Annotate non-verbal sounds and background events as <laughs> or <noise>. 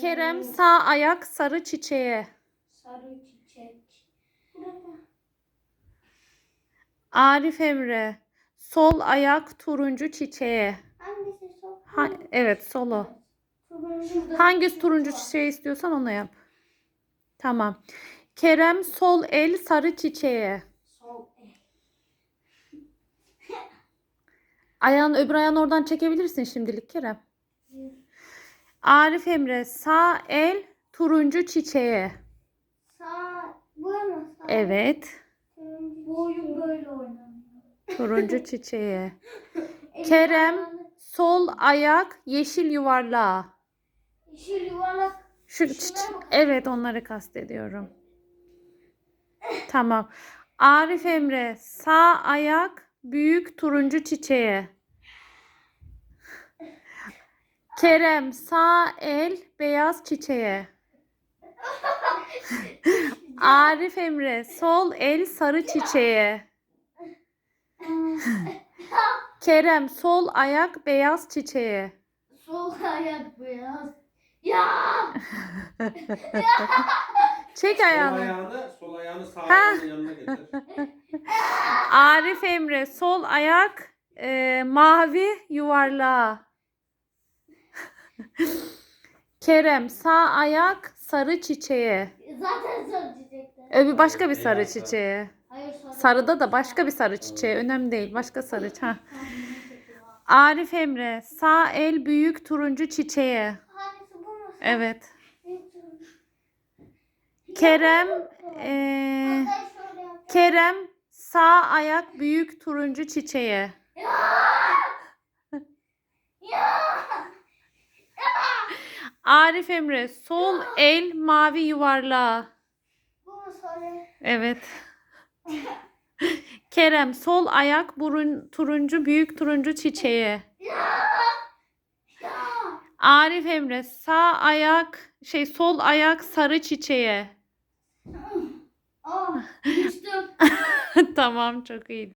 Kerem sağ ayak sarı çiçeğe. Sarı çiçek. Arif Emre sol ayak turuncu çiçeğe. Hangisi sol? Ha, evet solo. Şurada. Hangi turuncu çiçeği istiyorsan onu yap. Tamam. Kerem sol el sarı çiçeğe. Sol el. Ayağın öbür ayağını oradan çekebilirsin şimdilik Kerem. Arif Emre sağ el turuncu çiçeğe. Sağ. Bu mu? Sağ. Evet. Bu oyun böyle oynanıyor. Turuncu <laughs> çiçeğe. Kerem sol ayak yeşil yuvarlağa. Yeşil yuvarlak. Şu evet onları kastediyorum. Tamam. Arif Emre sağ ayak büyük turuncu çiçeğe. Kerem sağ el beyaz çiçeğe. <laughs> Arif Emre sol el sarı çiçeğe. Kerem sol ayak beyaz çiçeğe. Sol ayak beyaz. Ya! <laughs> Çek Sol ayağını. ayağını, sol ayağını sağ Ha. ayağının yanına getir. Arif Emre sol ayak e, mavi yuvarlağa. Kerem sağ ayak sarı çiçeğe. Zaten sarı çiçekler. Öbür başka bir sarı çiçeğe. Hayır sarı. Sarıda da başka bir sarı çiçeğe. Önemli değil. Başka sarı. Ha. Arif Emre sağ el büyük turuncu çiçeğe. Hangisi bu mu? Evet. Kerem e. Kerem sağ ayak büyük turuncu çiçeğe. Arif Emre sol <gasps> el mavi yuvarlağa. Bu mu sarı? Evet. <laughs> Kerem sol ayak burun turuncu büyük turuncu çiçeğe. Arif Emre sağ ayak şey sol ayak sarı çiçeğe. Aa, <laughs> tamam çok iyi.